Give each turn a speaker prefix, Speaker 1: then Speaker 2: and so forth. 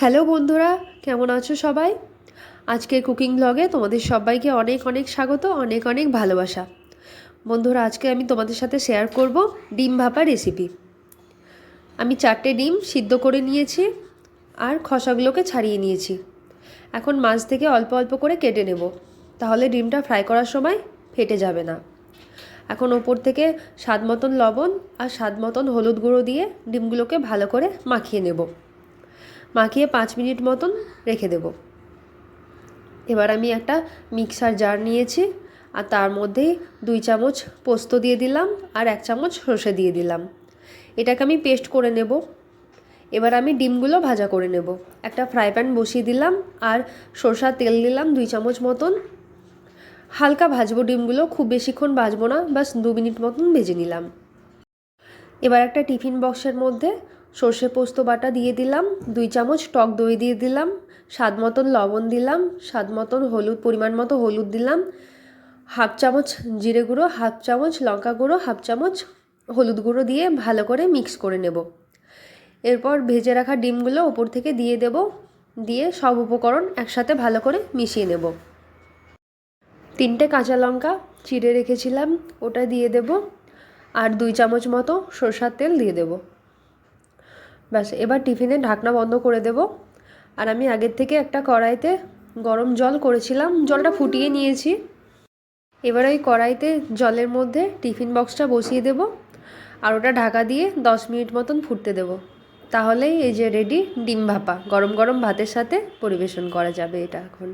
Speaker 1: Hello বন্ধুরা, কেমন আছো সবাই? আজকের কুকিং ব্লগে তোমাদের সবাইকে অনেক অনেক স্বাগত, অনেক অনেক ভালোবাসা। বন্ধুরা, আজকে আমি তোমাদের সাথে শেয়ার করব ডিম ভাপা রেসিপি আমি চারটে ডিম সিদ্ধ করে নিয়েছি আর খসাগুলোকে ছাড়িয়ে নিয়েছি। এখন মাছ থেকে অল্প অল্প করে কেটে নেব, তাহলে ডিমটা ফ্রাই করার সময় ফেটে যাবে না। এখন ওপর থেকে স্বাদ মতন লবণ আর স্বাদ মতন হলুদ গুঁড়ো দিয়ে ডিমগুলোকে ভালো করে মাখিয়ে নেব। মাখিয়ে পাঁচ মিনিট মতন রেখে দেব। এবার আমি একটা মিক্সার জার নিয়েছি আর তার মধ্যে দুই চামচ পোস্ত দিয়ে দিলাম আর এক চামচ সর্ষে দিয়ে দিলাম। এটাকে আমি পেস্ট করে নেব। এবার আমি ডিমগুলো ভাজা করে নেব। একটা ফ্রাই প্যান বসিয়ে দিলাম আর সরষার তেল দিলাম দুই চামচ মতন। হালকা ভাজবো ডিমগুলো, খুব বেশিক্ষণ ভাজবো না বাস দু মিনিট মতন ভেজে নিলাম। এবার একটা টিফিন বক্সের মধ্যে সর্ষে পোস্ত বাটা দিয়ে দিলাম, দুই চামচ টক দই দিয়ে দিলাম, স্বাদ মতন লবণ দিলাম, স্বাদ মতন হলুদ, পরিমাণ মতো হলুদ দিলাম, হাফ চামচ জিরে গুঁড়ো, হাফ চামচ লঙ্কা গুঁড়ো, হাফ চামচ হলুদ গুঁড়ো দিয়ে ভালো করে মিক্স করে নেব। এরপর ভেজে রাখা ডিমগুলো ওপর থেকে দিয়ে দেব, দিয়ে সব উপকরণ একসাথে ভালো করে মিশিয়ে নেব। তিনটে কাঁচা লঙ্কা চিড়ে রেখেছিলাম, ওটা দিয়ে দেব, আর দুই চামচ মতো সরষার তেল দিয়ে দেব। ব্যাস, এবার টিফিনে ঢাকনা বন্ধ করে দেব। আর আমি আগের থেকে একটা কড়াইতে গরম জল করেছিলাম, জলটা ফুটিয়ে নিয়েছি। এবার ওই কড়াইতে জলের মধ্যে টিফিন বক্সটা বসিয়ে দেব আর ওটা ঢাকা দিয়ে দশ মিনিট মতন ফুটতে দেব। তাহলেই এই যে রেডি ডিম ভাপা, গরম গরম ভাতের সাথে পরিবেশন করা যাবে এটা এখন।